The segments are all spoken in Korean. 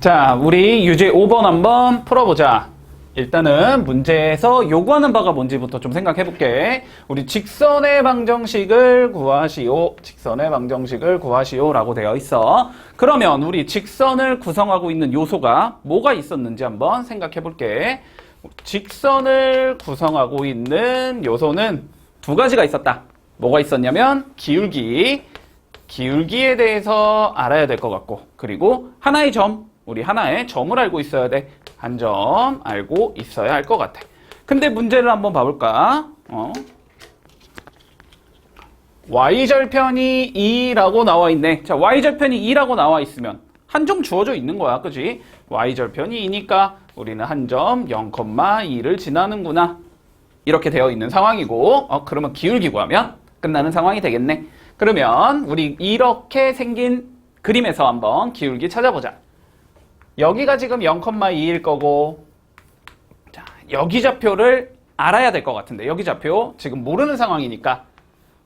자, 우리 유제 5번 한번 풀어보자. 일단은 문제에서 요구하는 바가 뭔지부터 좀 생각해 볼게. 우리 직선의 방정식을 구하시오. 직선의 방정식을 구하시오 라고 되어 있어. 그러면 우리 직선을 구성하고 있는 요소가 뭐가 있었는지 한번 생각해 볼게. 직선을 구성하고 있는 요소는 두 가지가 있었다. 뭐가 있었냐면 기울기, 기울기에 대해서 알아야 될 것 같고 그리고 하나의 점, 우리 하나의 점을 알고 있어야 돼. 한 점 알고 있어야 할 것 같아. 근데 문제를 한번 봐볼까? 어? y절편이 2라고 나와 있네. 자, y절편이 2라고 나와 있으면 한 점 주어져 있는 거야. 그지? y절편이 2니까 우리는 한 점 0,2를 지나는구나. 이렇게 되어 있는 상황이고, 어, 그러면 기울기 구하면 끝나는 상황이 되겠네. 그러면 우리 이렇게 생긴 그림에서 한번 기울기 찾아보자. 여기가 지금 0,2일 거고, 자, 여기 좌표를 알아야 될 것 같은데, 여기 좌표 지금 모르는 상황이니까,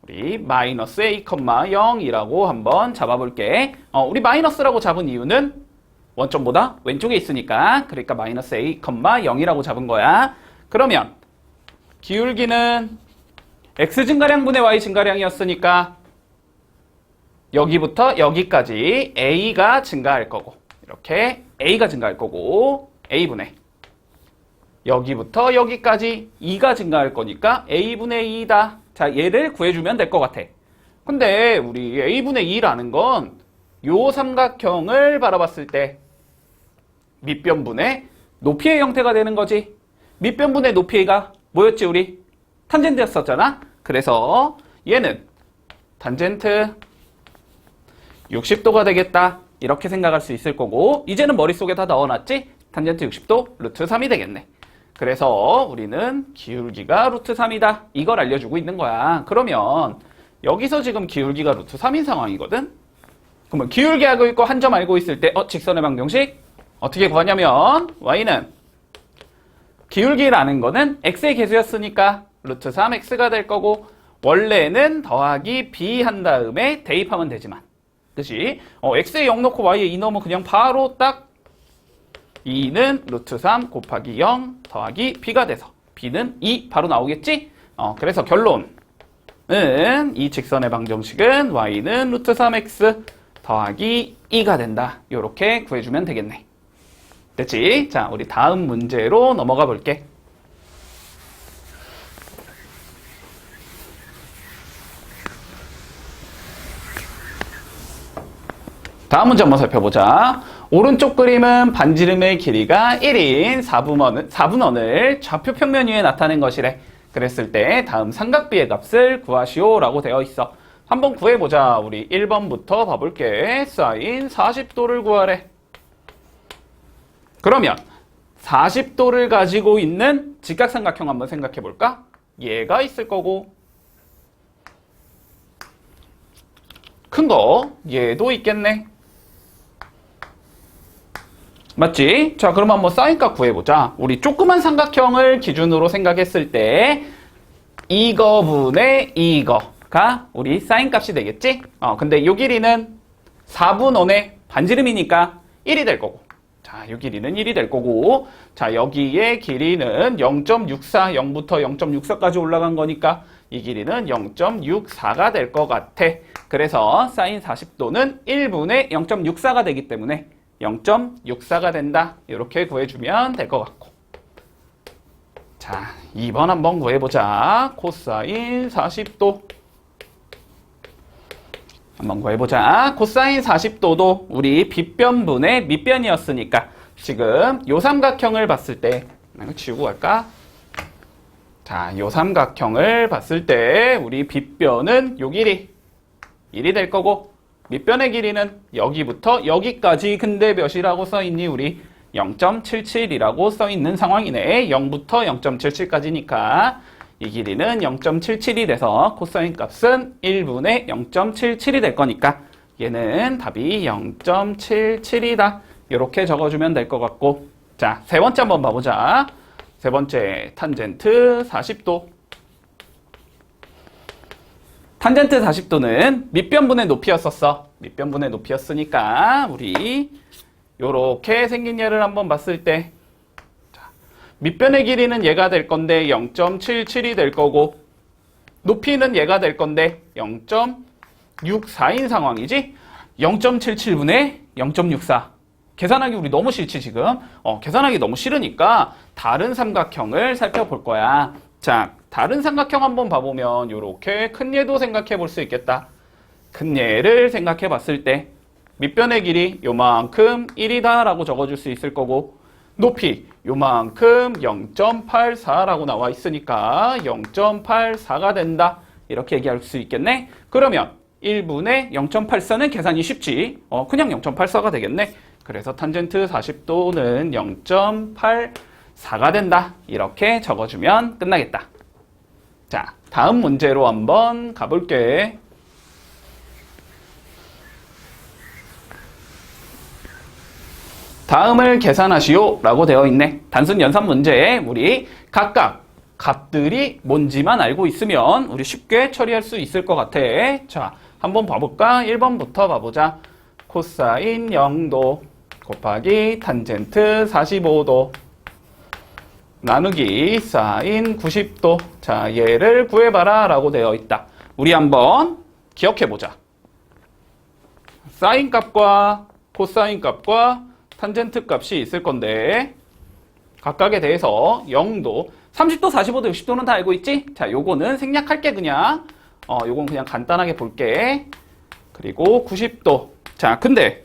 우리 마이너스 a,0이라고 한번 잡아볼게. 어, 우리 마이너스라고 잡은 이유는 원점보다 왼쪽에 있으니까, 그러니까 마이너스 a,0이라고 잡은 거야. 그러면 기울기는 x 증가량분의 y 증가량이었으니까 여기부터 여기까지 a가 증가할 거고 이렇게 a가 증가할 거고 a분의 여기부터 여기까지 2가 증가할 거니까 a분의 2다. 자, 얘를 구해주면 될 것 같아. 근데 우리 a분의 2라는 건 요 삼각형을 바라봤을 때 밑변분의 높이의 형태가 되는 거지. 밑변분의 높이가 뭐였지 우리? 탄젠트였었잖아. 그래서 얘는 탄젠트 60도가 되겠다. 이렇게 생각할 수 있을 거고 이제는 머릿속에 다 넣어놨지? 탄젠트 60도 루트 3이 되겠네. 그래서 우리는 기울기가 루트 3이다. 이걸 알려주고 있는 거야. 그러면 여기서 지금 기울기가 루트 3인 상황이거든? 그러면 기울기 알고 있고 한 점 알고 있을 때 어, 직선의 방정식 어떻게 구하냐면 y는 기울기라는 거는 x의 개수였으니까 루트 3x가 될 거고 원래는 더하기 b 한 다음에 대입하면 되지만 그치? 어, x에 0 넣고 y에 2 넣으면 그냥 바로 딱 2는 루트 3 곱하기 0 더하기 b가 돼서 b는 2 바로 나오겠지? 어, 그래서 결론은 이 직선의 방정식은 y는 루트 3x 더하기 2가 된다. 이렇게 구해주면 되겠네. 됐지? 자, 우리 다음 문제로 넘어가 볼게. 다음 문제 한번 살펴보자. 오른쪽 그림은 반지름의 길이가 1인 4분원을, 4분원을 좌표 평면 위에 나타낸 것이래. 그랬을 때 다음 삼각비의 값을 구하시오 라고 되어 있어. 한번 구해보자. 우리 1번부터 봐볼게. 사인 40도를 구하래. 그러면 40도를 가지고 있는 직각삼각형 한번 생각해 볼까? 얘가 있을 거고 큰 거 얘도 있겠네. 맞지? 자, 그럼 한번 사인값 구해보자. 우리 조그만 삼각형을 기준으로 생각했을 때 이거분의 이거가 우리 사인값이 되겠지? 어, 근데 요 길이는 4분 원의 반지름이니까 1이 될 거고 자, 요 길이는 1이 될 거고 자, 여기의 길이는 0.64, 0부터 0.64까지 올라간 거니까 이 길이는 0.64가 될 것 같아. 그래서 사인 40도는 1분의 0.64가 되기 때문에 0.64가 된다. 이렇게 구해주면 될 것 같고. 자, 2번 한번 구해보자. 코사인 40도. 한번 구해보자. 코사인 40도도 우리 빗변분의 밑변이었으니까 지금 요 삼각형을 봤을 때 이거 지우고 갈까? 자, 요 삼각형을 봤을 때 우리 빗변은 요 길이 1이 될 거고 밑변의 길이는 여기부터 여기까지 근데 몇이라고 써있니 우리? 0.77이라고 써있는 상황이네. 0부터 0.77까지니까. 이 길이는 0.77이 돼서 코사인 값은 1분의 0.77이 될 거니까 얘는 답이 0.77이다. 이렇게 적어주면 될 것 같고. 자 세 번째 한번 봐보자. 세 번째 탄젠트 40도 탄젠트 40도는 밑변분의 높이였었어. 밑변분의 높이였으니까 우리 요렇게 생긴 얘를 한번 봤을 때 자, 밑변의 길이는 얘가 될 건데 0.77이 될 거고 높이는 얘가 될 건데 0.64인 상황이지? 0.77분의 0.64 계산하기 우리 너무 싫지 지금? 어, 계산하기 너무 싫으니까 다른 삼각형을 살펴볼 거야. 자 다른 삼각형 한번 봐보면 요렇게 큰 얘도 생각해 볼 수 있겠다. 큰 얘를 생각해 봤을 때 밑변의 길이 요만큼 1이다 라고 적어줄 수 있을 거고 높이 요만큼 0.84라고 나와 있으니까 0.84가 된다. 이렇게 얘기할 수 있겠네. 그러면 1분의 0.84는 계산이 쉽지. 어 그냥 0.84가 되겠네. 그래서 탄젠트 40도는 0.84가 된다. 이렇게 적어주면 끝나겠다 자 다음 문제로 한번 가볼게 다음을 계산하시오 라고 되어 있네. 단순 연산 문제에 우리 각각 값들이 뭔지만 알고 있으면 우리 쉽게 처리할 수 있을 것 같아. 자, 한번 봐볼까? 1번부터 봐보자. 코사인 0도 곱하기 탄젠트 45도 나누기 사인 90도. 자, 얘를 구해봐라 라고 되어 있다. 우리 한번 기억해보자. 사인 값과 코사인 값과 탄젠트 값이 있을 건데 각각에 대해서 0도, 30도, 45도, 60도는 다 알고 있지? 자, 요거는 생략할게 그냥. 어, 요건 그냥 간단하게 볼게. 그리고 90도. 자, 근데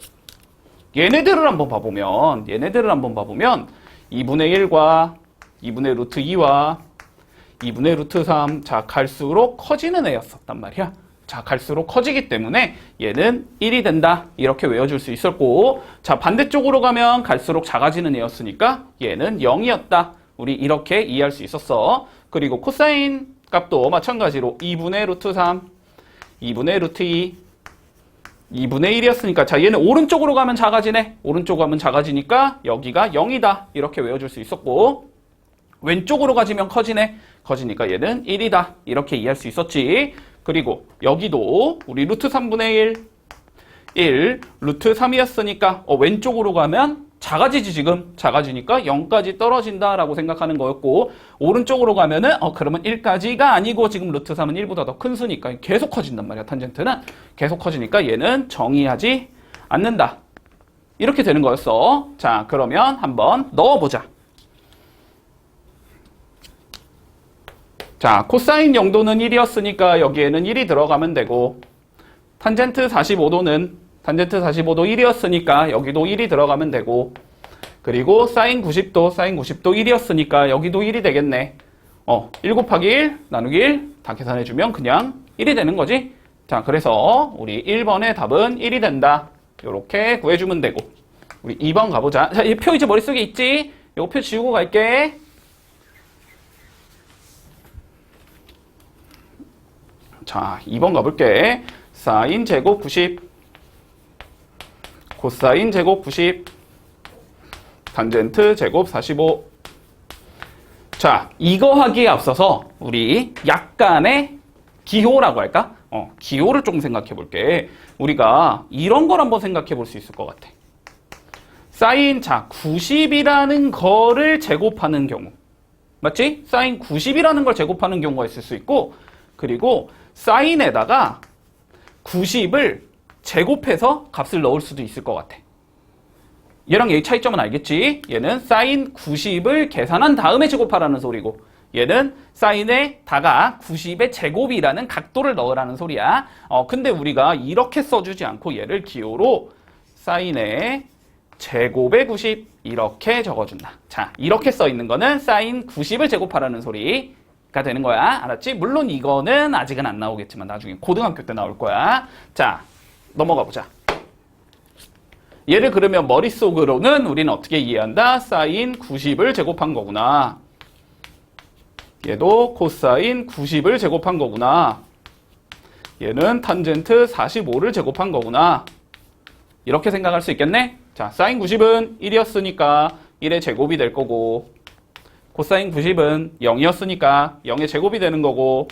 얘네들을 한번 봐보면 얘네들을 한번 봐보면 2분의 1과 2분의 루트 2와 2분의 루트 3. 자, 갈수록 커지는 애였었단 말이야. 자, 갈수록 커지기 때문에 얘는 1이 된다. 이렇게 외워줄 수 있었고, 자, 반대쪽으로 가면 갈수록 작아지는 애였으니까 얘는 0이었다. 우리 이렇게 이해할 수 있었어. 그리고 코사인 값도 마찬가지로 2분의 루트 3, 2분의 루트 2, 2분의 1이었으니까 자 얘는 오른쪽으로 가면 작아지네. 오른쪽 으로 가면 작아지니까 여기가 0이다. 이렇게 외워줄 수 있었고 왼쪽으로 가지면 커지네. 커지니까 얘는 1이다. 이렇게 이해할 수 있었지. 그리고 여기도 우리 루트 3분의 1, 1, 루트 3이었으니까 어, 왼쪽으로 가면 작아지지 지금 작아지니까 0까지 떨어진다라고 생각하는 거였고 오른쪽으로 가면 은 어 그러면 1까지가 아니고 지금 루트 3은 1보다 더 큰 수니까 계속 커진단 말이야 탄젠트는 계속 커지니까 얘는 정의하지 않는다 이렇게 되는 거였어 자 그러면 한번 넣어보자 자, 코사인 영도는 1이었으니까 여기에는 1이 들어가면 되고 탄젠트 45도는 탄젠트 45도 1이었으니까 여기도 1이 들어가면 되고 그리고 사인 90도, 사인 90도 1이었으니까 여기도 1이 되겠네. 어, 1 곱하기 1 나누기 1 다 계산해주면 그냥 1이 되는 거지. 자, 그래서 우리 1번의 답은 1이 된다. 이렇게 구해주면 되고 우리 2번 가보자. 자, 이 표 이제 머릿속에 있지? 이거 표 지우고 갈게. 자, 2번 가볼게. 사인 제곱 90, 코사인 제곱 90, 탄젠트 제곱 45. 자, 이거 하기에 앞서서 우리 약간의 기호라고 할까? 어, 기호를 조금 생각해 볼게. 우리가 이런 걸 한번 생각해 볼 수 있을 것 같아. 사인, 자, 90이라는 거를 제곱하는 경우. 맞지? 사인 90이라는 걸 제곱하는 경우가 있을 수 있고, 그리고 사인에다가 90을 제곱해서 값을 넣을 수도 있을 것 같아. 얘랑 얘의 차이점은 알겠지? 얘는 사인 90을 계산한 다음에 제곱하라는 소리고 얘는 사인에 다가 90의 제곱이라는 각도를 넣으라는 소리야. 어, 근데 우리가 이렇게 써주지 않고 얘를 기호로 사인의 제곱의 90 이렇게 적어준다. 자, 이렇게 써 있는 거는 사인 90을 제곱하라는 소리. 가 되는 거야. 알았지? 물론 이거는 아직은 안 나오겠지만 나중에 고등학교 때 나올 거야. 자, 넘어가 보자. 얘를 그러면 머릿속으로는 우리는 어떻게 이해한다? 사인 90을 제곱한 거구나. 얘도 코사인 90을 제곱한 거구나. 얘는 탄젠트 45를 제곱한 거구나. 이렇게 생각할 수 있겠네? 자, 사인 90은 1이었으니까 1의 제곱이 될 거고 코사인 90은 0이었으니까 0의 제곱이 되는 거고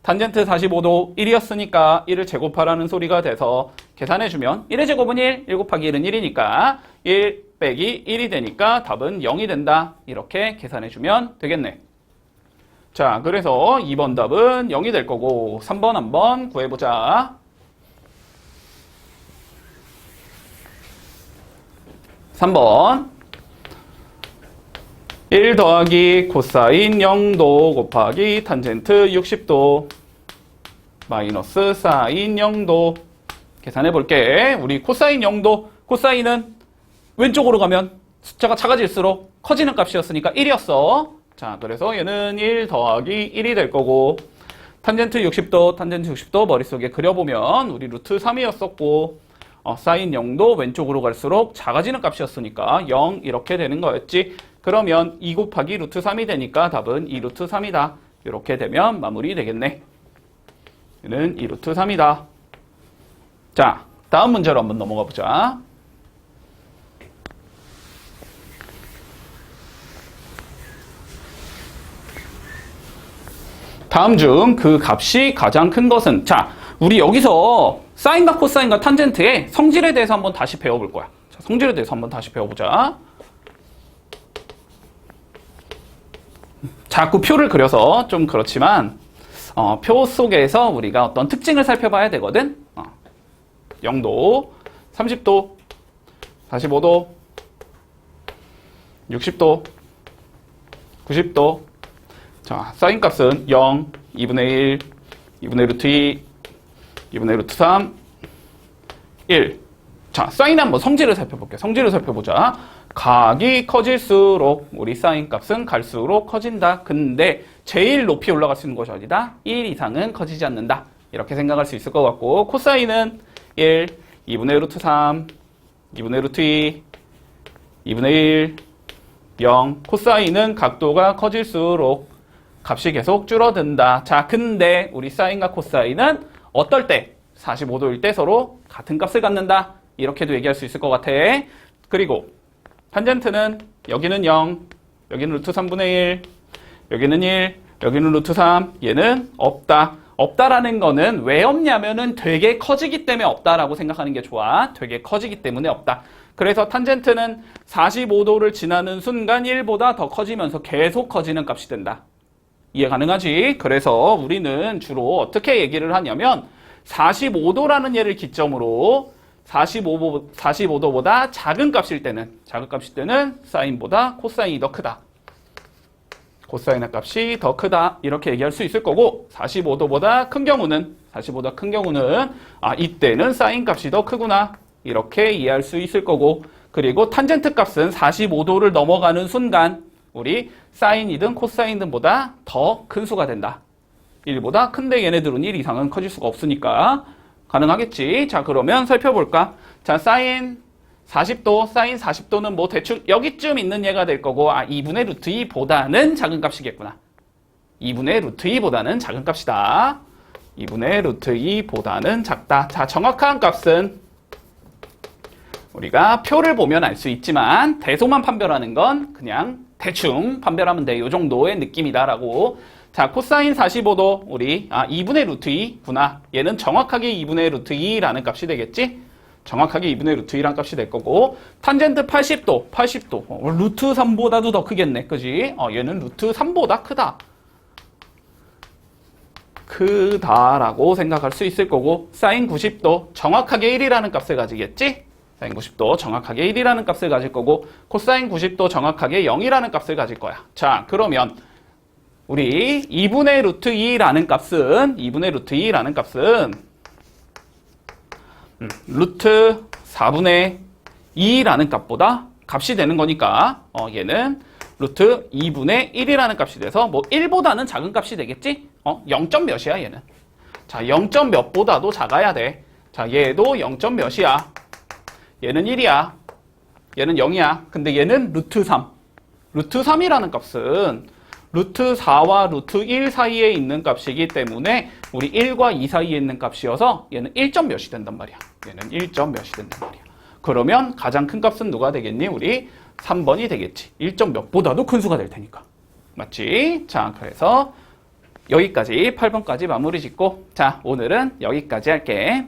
탄젠트 45도 1이었으니까 1을 제곱하라는 소리가 돼서 계산해주면 1의 제곱은 1, 1 곱하기 1은 1이니까 1 빼기 1이 되니까 답은 0이 된다. 이렇게 계산해주면 되겠네. 자, 그래서 2번 답은 0이 될 거고 3번 한번 구해보자. 3번 1 더하기 코사인 0도 곱하기 탄젠트 60도 마이너스 사인 0도 계산해 볼게. 우리 코사인 0도 코사인은 왼쪽으로 가면 숫자가 작아질수록 커지는 값이었으니까 1이었어. 자, 그래서 얘는 1 더하기 1이 될 거고 탄젠트 60도, 탄젠트 60도 머릿속에 그려보면 우리 루트 3이었었고 어, 사인 0도 왼쪽으로 갈수록 작아지는 값이었으니까 0 이렇게 되는 거였지. 그러면 2 곱하기 루트 3이 되니까 답은 2 루트 3이다. 이렇게 되면 마무리 되겠네. 얘는 2 루트 3이다. 자, 다음 문제로 한번 넘어가 보자. 다음 중 그 값이 가장 큰 것은 자, 우리 여기서 사인과 코사인과 탄젠트의 성질에 대해서 한번 다시 배워볼 거야. 자, 성질에 대해서 한번 다시 배워보자. 자꾸 표를 그려서 좀 그렇지만 어, 표 속에서 우리가 어떤 특징을 살펴봐야 되거든. 어, 0도, 30도, 45도, 60도, 90도. 자, 사인 값은 0, 2분의 1, 2분의 루트 2, 2분의 루트 3, 1. 자, 사인 한번 성질을 살펴볼게요. 성질을 살펴보자. 각이 커질수록 우리 사인 값은 갈수록 커진다. 근데 제일 높이 올라갈 수 있는 것이 어디다? 1 이상은 커지지 않는다. 이렇게 생각할 수 있을 것 같고 코사인은 1, 2분의 루트 3, 2분의 루트 2, 2분의 1, 0. 코사인은 각도가 커질수록 값이 계속 줄어든다. 자, 근데 우리 사인과 코사인은 어떨 때 45도일 때 서로 같은 값을 갖는다. 이렇게도 얘기할 수 있을 것 같아. 그리고 탄젠트는 여기는 0, 여기는 루트 3분의 1, 여기는 1, 여기는 루트 3, 얘는 없다. 없다라는 거는 왜 없냐면은 되게 커지기 때문에 없다라고 생각하는 게 좋아. 되게 커지기 때문에 없다. 그래서 탄젠트는 45도를 지나는 순간 1보다 더 커지면서 계속 커지는 값이 된다. 이해 가능하지? 그래서 우리는 주로 어떻게 얘기를 하냐면 45도라는 예를 기점으로 45, 45도보다 작은 값일 때는 작은 값일 때는 사인보다 코사인이 더 크다. 코사인의 값이 더 크다. 이렇게 얘기할 수 있을 거고 45도보다 큰 경우는 45보다 큰 경우는 아 이때는 사인 값이 더 크구나. 이렇게 이해할 수 있을 거고 그리고 탄젠트 값은 45도를 넘어가는 순간 우리 사인이든 코사인든 보다 더 큰 수가 된다. 1보다 큰데 얘네들은 1 이상은 커질 수가 없으니까 가능하겠지. 자, 그러면 살펴볼까? 자, 사인 40도, 사인 40도는 뭐 대충 여기쯤 있는 얘가 될 거고, 아, 2분의 루트 2보다는 작은 값이겠구나. 2분의 루트 2보다는 작은 값이다. 2분의 루트 2보다는 작다. 자, 정확한 값은 우리가 표를 보면 알 수 있지만 대소만 판별하는 건 그냥 대충 판별하면 돼. 요 정도의 느낌이다라고 자, 코사인 45도 우리 아 2분의 루트 2구나. 얘는 정확하게 2분의 루트 2라는 값이 되겠지? 정확하게 2분의 루트 2란 값이 될 거고 탄젠트 80도, 80도. 어, 루트 3보다도 더 크겠네. 그지? 어, 얘는 루트 3보다 크다. 크다라고 생각할 수 있을 거고 사인 90도 정확하게 1이라는 값을 가지겠지? 사인 90도 정확하게 1이라는 값을 가질 거고 코사인 90도 정확하게 0이라는 값을 가질 거야. 자, 그러면 우리 2분의 루트 2라는 값은 2분의 루트 2라는 값은 음, 루트 4분의 2라는 값보다 값이 되는 거니까 어, 얘는 루트 2분의 1이라는 값이 돼서 뭐 1보다는 작은 값이 되겠지? 어, 0점 몇이야 얘는? 자, 0점 몇보다도 작아야 돼. 자, 얘도 0점 몇이야? 얘는 1이야. 얘는 0이야. 근데 얘는 루트 3. 루트 3이라는 값은 루트 4와 루트 1 사이에 있는 값이기 때문에 우리 1과 2 사이에 있는 값이어서 얘는 1점 몇이 된단 말이야. 얘는 1점 몇이 된단 말이야. 그러면 가장 큰 값은 누가 되겠니? 우리 3번이 되겠지. 1점 몇보다도 큰 수가 될 테니까. 맞지? 자, 그래서 여기까지 8번까지 마무리 짓고 자, 오늘은 여기까지 할게.